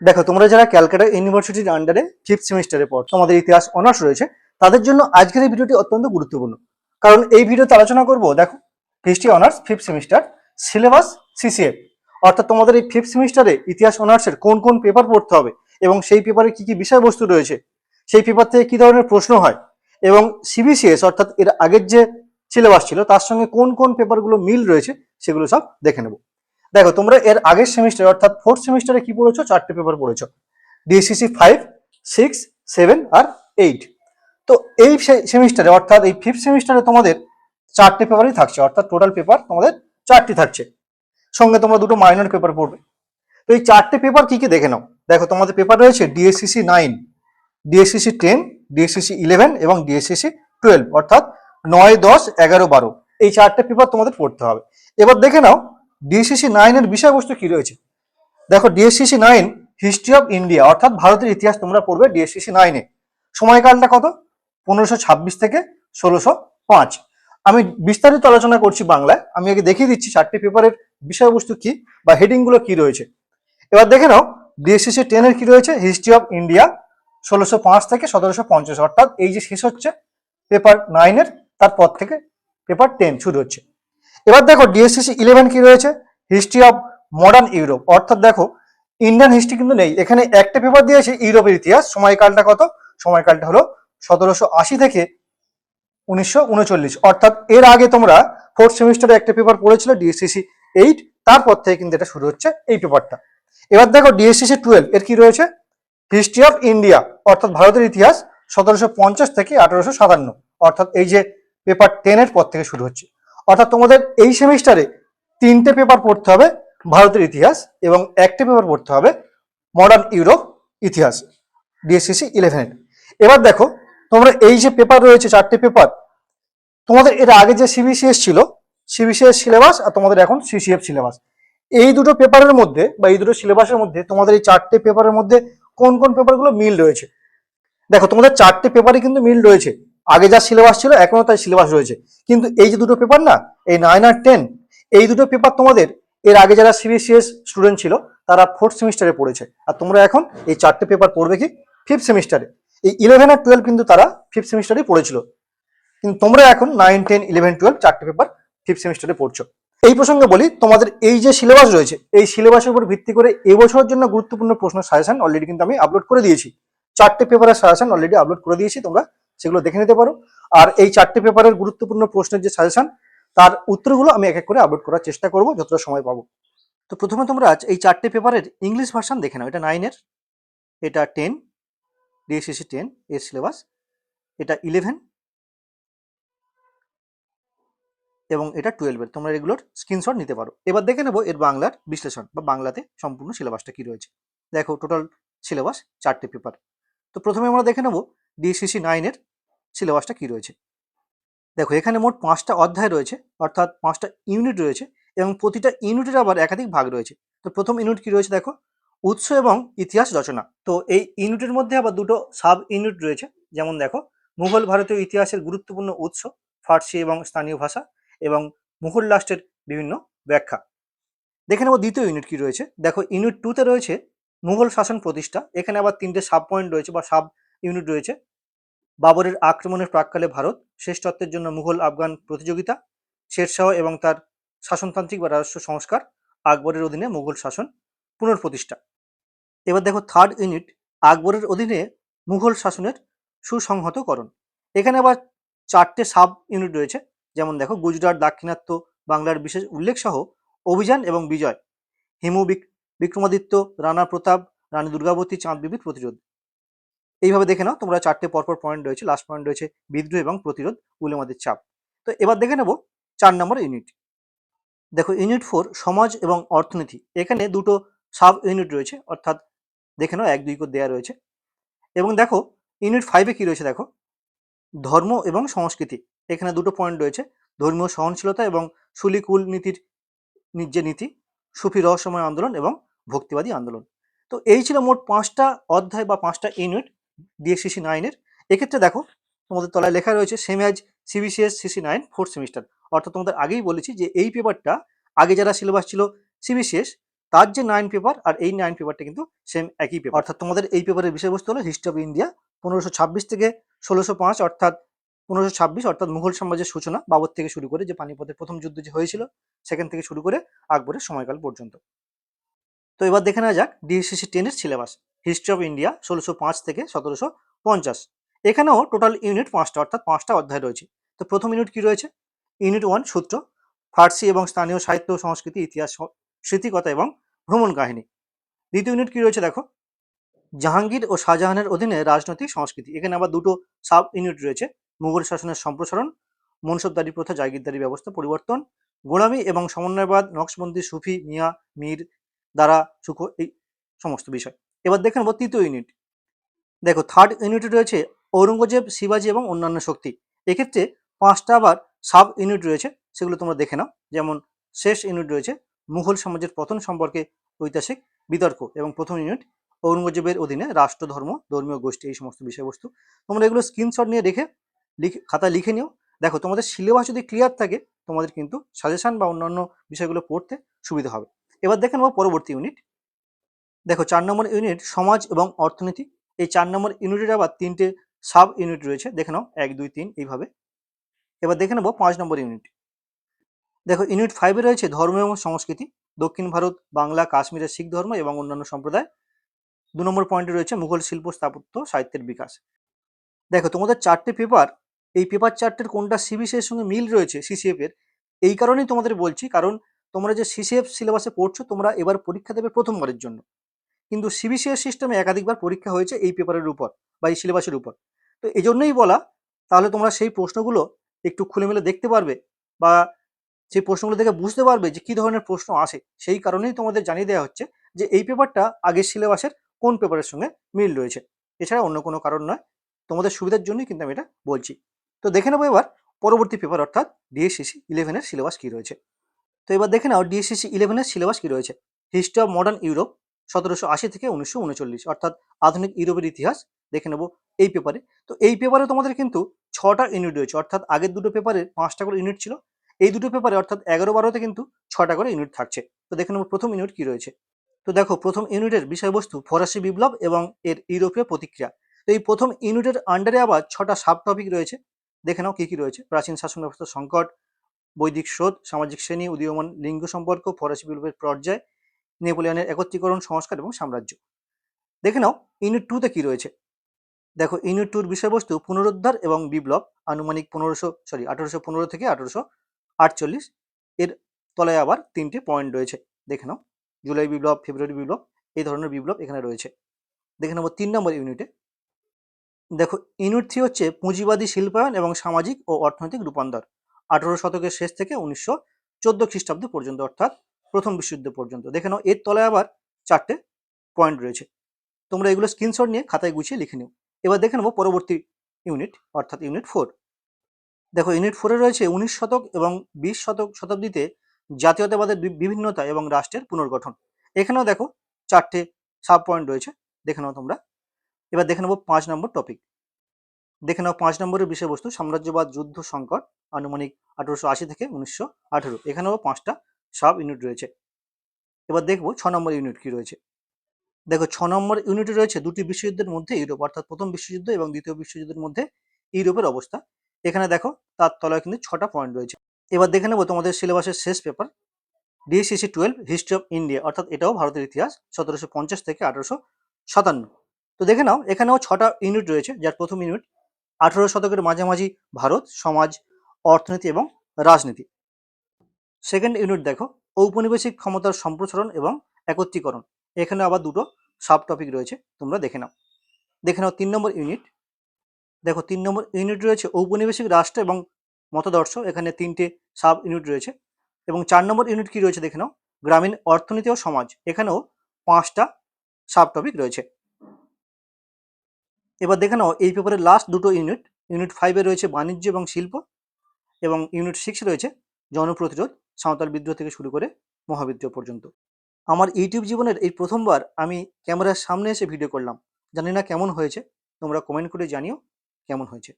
দেখো, তোমরা যারা ক্যালকাটা ইউনিভার্সিটির আন্ডারে ফিফথ সেমিস্টারে পড় তোমাদের ইতিহাস অনার্স রয়েছে, তাদের জন্য আজকের এই ভিডিওটি অত্যন্ত গুরুত্বপূর্ণ। কারণ এই ভিডিওতে আলোচনা করব, দেখো history honours fifth semester syllabus CCF অর্থাৎ তোমাদের এই ফিফথ সেমিস্টারে ইতিহাস অনার্সের কোন কোন পেপার পড়তে হবে এবং সেই পেপারে কি কি বিষয়বস্তু রয়েছে, সেই পেপার থেকে কি ধরনের প্রশ্ন হয় এবং সিবিসিএস অর্থাৎ এর আগের যে সিলেবাস ছিল, তার সঙ্গে কোন কোন পেপারগুলো মিল রয়েছে, সেগুলো সব দেখে নেব। দেখো, তোমরা এর আগের সেমিস্টার অর্থাৎ ফোর্থ সেমিস্টারে কি পড়েছো? চারটে পেপার পড়েছো। ডিএসসিসি ফাইভ সিক্স সেভেন আর এইট তো এই সেমিস্টারে অর্থাৎ এই ফিফথ সেমিস্টারে তোমাদের চারটে পেপারই থাকছে, অর্থাৎ টোটাল পেপার তোমাদের চারটি থাকছে। সঙ্গে তোমরা দুটো মাইনর পেপার পড়বে। তো এই চারটে পেপার কি কি দেখে নাও? দেখো, তোমাদের পেপার রয়েছে DSCC nine DSCC ten DSCC eleven এবং ডিএসসিসি টুয়েলভ অর্থাৎ নয়, দশ, এগারো, বারো। এই চারটে পেপার তোমাদের পড়তে হবে। এবার দেখে নাও ডিএসসিসি নাইনের বিষয়বস্তু কি রয়েছে? দেখো DSCC nine history of India অর্থাৎ ভারতের ইতিহাস তোমরা পড়বে ডিএসসিসি নাইনে সময়কালটা কত? পনেরোশো ছাব্বিশ থেকে ষোলোশো পাঁচ। আমি বিস্তারিত আলোচনা করছি বাংলায়। আমি আগে দেখিয়ে দিচ্ছি চারটি পেপারের বিষয়বস্তু কি বা হেডিংগুলো কি রয়েছে। এবার দেখে নাও ডিএসসিসি টেনের কি রয়েছে? হিস্ট্রি অফ ইন্ডিয়া ষোলোশো পাঁচ থেকে সতেরোশো পঞ্চাশ। অর্থাৎ এই যে শেষ হচ্ছে পেপার নাইনের তারপর থেকে পেপার টেন শুরু হচ্ছে। এবার দেখো ডিএসসিসি ইলেভেন কি রয়েছে? হিস্ট্রি অফ মডার্ন ইউরোপ অর্থাৎ দেখো ইন্ডিয়ান হিস্ট্রি কিন্তু নেই। এখানে একটা পেপার দিয়েছে ইউরোপের ইতিহাস। সময়কালটা কত? সময়কালটা হলো সতেরোশো আশি থেকে উনিশশো উনচল্লিশ। অর্থাৎ এর আগে তোমরা ফোর্থ সেমিস্টারে একটা পেপার পড়েছিল ডিএসসিসি এইট তারপর থেকে কিন্তু এটা শুরু হচ্ছে এই পেপারটা এবার দেখো ডিএসসিসি টুয়েলভ এর কি রয়েছে? হিস্ট্রি অফ ইন্ডিয়া অর্থাৎ ভারতের ইতিহাস সতেরোশো পঞ্চাশ থেকে আঠারোশো সাতান্ন। অর্থাৎ এই যে পেপার টেনের পর থেকে শুরু হচ্ছে। অর্থাৎ তোমাদের এই সেমিস্টারে তিনটে পেপার পড়তে হবে, ভারতের ইতিহাস এবং একটা পেপার পড়তে হবে মডার্ন ইউরোপ ইতিহাস ডিএসসিসি ইলেভেন এবার দেখো, তোমরা এই যে পেপার রয়েছে, চারটে পেপার তোমাদের এর আগে যে সিবিসিএস ছিল সিবিসিএস সিলেবাস আর তোমাদের এখন সিসিএফ সিলেবাস এই দুটো পেপারের মধ্যে বা এই দুটো সিলেবাসের মধ্যে তোমাদের এই চারটে পেপারের মধ্যে কোন কোন পেপারগুলো মিল রয়েছে? দেখো, তোমাদের চারটে পেপারই কিন্তু মিল রয়েছে। আগে যা সিলেবাস ছিল, এখনও তাই সিলেবাস রয়েছে। কিন্তু এই যে দুটো পেপার না, এই নাইন আর টেন এই দুটো পেপার তোমাদের, এর আগে যারা সিবিসিএস স্টুডেন্ট ছিল, তারা ফোর্থ সেমিস্টারে পড়েছে। আর তোমরা এখন এই চারটে পেপার পড়বে কি? ফিফথ সেমিস্টারে এই ইলেভেন আর টুয়েলভ কিন্তু তারা ফিফথ সেমিস্টারে পড়েছিল। কিন্তু তোমরা এখন নাইন টেন ইলেভেন টুয়েলভ চারটে পেপার ফিফথ সেমিস্টারে পড়ছো। এই প্রসঙ্গে বলি, তোমাদের এই যে সিলেবাস রয়েছে, এই সিলেবাসের উপর ভিত্তি করে এবছরের জন্য গুরুত্বপূর্ণ প্রশ্ন সাজেশন অলরেডি কিন্তু আমি আপলোড করে দিয়েছি। চারটে পেপারের সাজেশন অলরেডি আপলোড করে দিয়েছি, তোমরা সেগুলো দেখে নিতে পারো। আর এই চারটে পেপারের গুরুত্বপূর্ণ প্রশ্নের যে সাজেশন তার উত্তরগুলো আমি এক এক করে আপলোড করার চেষ্টা করব, যতটা সময় পাবো। তো প্রথমে তোমরা আজ এই চারটে পেপারের ইংলিশ ভার্সন দেখে নাও। এটা নাইনের এটা টেন ডিএসসিসি টেন এর সিলেবাস এটা ইলেভেন এবং এটা টুয়েলভের তোমরা এগুলোর স্ক্রিনশট নিতে পারো। এবার দেখে নেব এর বাংলার বিশ্লেষণ বা বাংলাতে সম্পূর্ণ সিলেবাসটা কি রয়েছে। দেখো টোটাল সিলেবাস চারটে পেপার তো প্রথমে আমরা দেখে নেব ডিএসসিসি নাইনের সিলেবাসটা কি রয়েছে? দেখো, এখানে মোট পাঁচটা অধ্যায় রয়েছে, অর্থাৎ পাঁচটা ইউনিট রয়েছে এবং প্রতিটা ইউনিটের আবার একাধিক ভাগ রয়েছে। তো প্রথম ইউনিট কি রয়েছে দেখো? উৎস এবং ইতিহাস রচনা। তো এই ইউনিটের মধ্যে আবার দুটো সাব ইউনিট রয়েছে। যেমন দেখো, মুঘল ভারতীয় ইতিহাসের গুরুত্বপূর্ণ উৎস ফার্সি এবং স্থানীয় ভাষা এবং মুঘল রাষ্ট্রের বিভিন্ন ব্যাখ্যা। দেখে নেব দ্বিতীয় ইউনিট কি রয়েছে। দেখো ইউনিট টুতে রয়েছে মুঘল শাসন প্রতিষ্ঠা। এখানে আবার তিনটে সাব পয়েন্ট রয়েছে বা সাব ইউনিট রয়েছে। বাবরের আক্রমণের প্রাককালে ভারত শ্রেষ্ঠত্বের জন্য মুঘল আফগান প্রতিযোগিতা, শেরশাহ এবং তার শাসনতান্ত্রিক বা রাজস্ব সংস্কার, আকবরের অধীনে মুঘল শাসন পুনঃপ্রতিষ্ঠা। এবার দেখো থার্ড ইউনিট আকবরের অধীনে মুঘল শাসনের সুসংহতকরণ। এখানে আবার চারটে সাব ইউনিট রয়েছে, যেমন দেখো গুজরাট, দাক্ষিণাত্য, বাংলার বিশেষ উল্লেখ সহ অভিযান এবং বিজয়। হিমু বিক্রমাদিত্য, রানা প্রতাপ, রানী দুর্গাবতী চাঁদ বিবির প্রতিরোধ। এইভাবে দেখে নাও, তোমরা চারটে পরপর পয়েন্ট রয়েছে লাস্ট পয়েন্ট রয়েছে বিদ্রোহ এবং প্রতিরোধ, উলেমাদের চাপ। তো এবার দেখে নেব চার নম্বর ইউনিট দেখো ইউনিট ফোর সমাজ এবং অর্থনীতি। এখানে দুটো সাব ইউনিট রয়েছে, অর্থাৎ দেখে নাও এক দুই করে দেওয়া রয়েছে। এবং দেখো ইউনিট ফাইভে কি রয়েছে দেখো? ধর্ম এবং সংস্কৃতি। এখানে দুটো পয়েন্ট রয়েছে, ধর্মীয় সহনশীলতা এবং সুলিকুল নীতির যে নীতি, সুফি রহস্যময় আন্দোলন এবং ভক্তিবাদী আন্দোলন। তো এই ছিল মোট পাঁচটা অধ্যায় বা পাঁচটা ইউনিট ডিএসসিসি নাইনের এক্ষেত্রে দেখো, তোমাদের তলায় লেখা রয়েছে same as CBCS CC nine fourth semester অর্থাৎ তোমাদের আগেই বলেছি যে এই পেপারটা আগে যারা সিলেবাস ছিল সিবিসিএস তার যে নাইন পেপার আর এই নাইন পেপারটা কিন্তু সেম একই পেপার অর্থাৎ তোমাদের এই পেপারের বিষয়বস্তু হলো হিস্ট্রি অফ ইন্ডিয়া পনেরোশো ছাব্বিশ থেকে ষোলোশো পাঁচ, অর্থাৎ পনেরোশো ছাব্বিশ, অর্থাৎ মুঘল সাম্রাজ্যের সূচনা বাবর থেকে শুরু করে যে পানিপথের প্রথম যুদ্ধ যে হয়েছিল, সেখান থেকে শুরু করে আকবরের সময়কাল পর্যন্ত। তো এবার দেখে নেওয়া যাক ডিএসসিসি টেনের সিলেবাস হিস্ট্রি অফ ইন্ডিয়া ষোলোশো পাঁচ থেকে সতেরোশো পঞ্চাশ। এখানেও টোটাল ইউনিট পাঁচটা, অর্থাৎ পাঁচটা অধ্যায় রয়েছে। তো প্রথম ইউনিট কি রয়েছে? ইউনিট ওয়ান সূত্র, ফার্সি এবং স্থানীয় সাহিত্য, সংস্কৃতি, ইতিহাস, স- স্মৃতিকথা এবং ভ্রমণ কাহিনী। দ্বিতীয় ইউনিট কি রয়েছে দেখো? জাহাঙ্গীর ও শাহজাহানের অধীনে রাজনৈতিক সংস্কৃতি। এখানে আবার দুটো সাব ইউনিট রয়েছে। মুঘল শাসনের সম্প্রসারণ মনসবদারি প্রথা, জাগিরদারি ব্যবস্থা, পরিবর্তন, গোলামি এবং সমন্বয়বাদ, নকশবন্দি, সুফি, মিয়া, মীর দ্বারা সুখ এই সমস্ত বিষয়। এবার দেখে নেব তৃতীয় ইউনিট দেখো থার্ড ইউনিটে রয়েছে ঔরঙ্গজেব, শিবাজি এবং অন্যান্য শক্তি। এক্ষেত্রে পাঁচটা আবার সাব ইউনিট রয়েছে, সেগুলো তোমরা দেখে নাও। যেমন শেষ ইউনিট রয়েছে মুঘল সমাজের পতন সম্পর্কে ঐতিহাসিক বিতর্ক এবং প্রথম ইউনিট ঔরঙ্গজেবের অধীনে রাষ্ট্র ধর্ম ধর্মীয় গোষ্ঠী, এই সমস্ত বিষয়বস্তু। তোমরা এগুলো স্ক্রিনশট নিয়ে রেখে খাতায় লিখে নিও। দেখো তোমাদের সিলেবাস যদি ক্লিয়ার থাকে, তোমাদের কিন্তু সাজেশন বা অন্যান্য বিষয়গুলো পড়তে সুবিধা হবে। এবার দেখে নেব পরবর্তী ইউনিট দেখো, চার নম্বর ইউনিট সমাজ এবং অর্থনীতি। এই চার নম্বর ইউনিটের আবার তিনটে সাব ইউনিট রয়েছে। দেখে নাও, এক, দুই, তিন, এইভাবে। এবার দেখে নেব পাঁচ নম্বর ইউনিট দেখো ইউনিট ফাইভে রয়েছে ধর্ম এবং সংস্কৃতি। দক্ষিণ ভারত, বাংলা, কাশ্মীরের শিখ ধর্ম এবং অন্যান্য সম্প্রদায়। দু নম্বর পয়েন্টে রয়েছে মুঘল শিল্প স্থাপত্য, সাহিত্যের বিকাশ। দেখো, তোমাদের চারটে পেপার এই পেপার চারটের কোনটা সিবিসি এর সঙ্গে মিল রয়েছে সিসিএফ এর? এই কারণেই তোমাদের বলছি, কারণ তোমরা যে সিসিএফ সিলেবাসে পড়ছো, তোমরা এবার পরীক্ষা দেবে প্রথমবারের জন্য। কিন্তু সিবিসিএস সিস্টেমে একাধিকবার পরীক্ষা হয়েছে এই পেপারের উপর বা এই সিলেবাসের উপর। তো এই জন্যই বলা, তাহলে তোমরা সেই প্রশ্নগুলো একটু খুলে মেলে দেখতে পারবে বা সেই প্রশ্নগুলো দেখে বুঝতে পারবে যে কী ধরনের প্রশ্ন আসে। সেই কারণেই তোমাদের জানিয়ে দেওয়া হচ্ছে যে এই পেপারটা আগের সিলেবাসের কোন পেপারের সঙ্গে মিল রয়েছে। এছাড়া অন্য কোনো কারণ নয়, তোমাদের সুবিধার জন্যই কিন্তু আমি এটা বলছি। তো দেখে নেব এবার পরবর্তী পেপার অর্থাৎ ডিএসসিসি ইলেভেনের সিলেবাস কী রয়েছে। তো এবার দেখে নাও ডিএসসিসি ইলেভেনের সিলেবাস কী রয়েছে? হিস্ট্রি অফ মডার্ন ইউরোপ সতেরোশো আশি থেকে উনিশশো উনচল্লিশ, অর্থাৎ আধুনিক ইউরোপের ইতিহাস দেখে নেব এই পেপারে তো এই পেপারে তোমাদের কিন্তু ছটা ইউনিট রয়েছে, অর্থাৎ আগের দুটো পেপারে পাঁচটা করে ইউনিট ছিল। এই দুটো পেপারে অর্থাৎ এগারো বারোতে কিন্তু ছটা করে ইউনিট থাকছে। তো দেখে নেব প্রথম ইউনিট কি রয়েছে। তো দেখো, প্রথম ইউনিটের বিষয়বস্তু ফরাসি বিপ্লব এবং এর ইউরোপীয় প্রতিক্রিয়া। তো এই প্রথম ইউনিটের আন্ডারে আবার ছটা সাব টপিক রয়েছে। দেখে নাও কী কী রয়েছে। প্রাচীন শাসন ব্যবস্থার সংকট, বৈদিক শোধ সামাজিক শ্রেণি, উদীয়মান লিঙ্গ সম্পর্ক, ফরাসি বিপ্লবের পর্যায় নেপোলিয়নের একত্রীকরণ সংস্কার এবং সাম্রাজ্য। দেখে নাও, ইউনিট টুতে কি রয়েছে? দেখো, ইউনিট টুর বিষয়বস্তু পুনরুদ্ধার এবং বিপ্লব আনুমানিক পনেরোশো সরি আঠারোশো পনেরো থেকে আঠারোশো আটচল্লিশ এর তলায় আবার তিনটে পয়েন্ট রয়েছে। দেখে নাও, জুলাই বিপ্লব, ফেব্রুয়ারি বিপ্লব, এই ধরনের বিপ্লব এখানে রয়েছে। দেখে নেব তিন নম্বর ইউনিটে দেখো, ইউনিট থ্রি হচ্ছে পুঁজিবাদী শিল্পায়ন এবং সামাজিক ও অর্থনৈতিক রূপান্তর। আঠারো শতকের শেষ থেকে উনিশশো চোদ্দ খ্রিস্টাব্দ পর্যন্ত, অর্থাৎ প্রথম বিশ্বযুদ্ধ পর্যন্ত। দেখে নাও, এর তলায় আবার চারটে পয়েন্ট রয়েছে। তোমরা এগুলো স্ক্রিনশট নিয়ে খাতায় গুছিয়ে লিখে নিও। এবার দেখে নেব পরবর্তী ইউনিট অর্থাৎ ইউনিট ফোর দেখো ইউনিট ফোরে রয়েছে উনিশ শতক এবং বিশ শতক শতাব্দীতে জাতীয়তাবাদের বিভিন্নতা এবং রাষ্ট্রের পুনর্গঠন। এখানেও দেখো চারটে সাব পয়েন্ট রয়েছে। দেখে নাও তোমরা। এবার দেখে নেব পাঁচ নম্বর টপিক দেখে নাও পাঁচ নম্বরের বিষয়বস্তু, সাম্রাজ্যবাদ, যুদ্ধ, সংকট, আনুমানিক আঠারোশো আশি থেকে উনিশশো আঠেরো। এখানেও পাঁচটা সাব ইউনিট রয়েছে। এবার দেখব ছ নম্বর ইউনিট কি রয়েছে। দেখো ছ নম্বর ইউনিটে রয়েছে দুটি বিশ্বযুদ্ধের মধ্যে ইউরোপ অর্থাৎ প্রথম বিশ্বযুদ্ধ এবং দ্বিতীয় বিশ্বযুদ্ধের মধ্যে ইউরোপের অবস্থা। এখানে দেখো তার তলায় কিন্তু ছটা পয়েন্ট রয়েছে। এবার দেখে নেব তোমাদের সিলেবাসের শেষ paper DSCC twelve history of India অর্থাৎ এটাও ভারতের ইতিহাস, সতেরোশো পঞ্চাশ থেকে আঠারোশো সাতান্ন। তো দেখে নাও, এখানেও ছটা ইউনিট রয়েছে, যার প্রথম ইউনিট আঠারো শতকের মাঝামাঝি ভারত, সমাজ, অর্থনীতি এবং রাজনীতি। সেকেন্ড ইউনিট দেখো, ঔপনিবেশিক ক্ষমতার সম্প্রসারণ এবং একত্রীকরণ। এখানে আবার দুটো সাব টপিক রয়েছে, তোমরা দেখে নাও। দেখে নাও তিন নম্বর ইউনিট দেখো তিন নম্বর ইউনিট রয়েছে ঔপনিবেশিক রাষ্ট্র এবং মতাদর্শ, এখানে তিনটে সাব ইউনিট রয়েছে। এবং চার নম্বর ইউনিট কি রয়েছে দেখে নাও, গ্রামীণ অর্থনীতি ও সমাজ। এখানেও পাঁচটা সাব টপিক রয়েছে। এবার দেখে নাও, এই পেপারের লাস্ট দুটো ইউনিট ইউনিট ফাইভে রয়েছে বাণিজ্য এবং শিল্প এবং ইউনিট সিক্স রয়েছে জনপ্রতিরোধ। সাঁওতাল বিদ্রোহ থেকে শুরু করে মহাবিদ্রোহ পর্যন্ত। আমার ইউটিউব জীবনের এই প্রথমবার আমি ক্যামেরার সামনে এসে ভিডিও করলাম। জানি না কেমন হয়েছে, তোমরা কমেন্ট করে জানিও কেমন হয়েছে।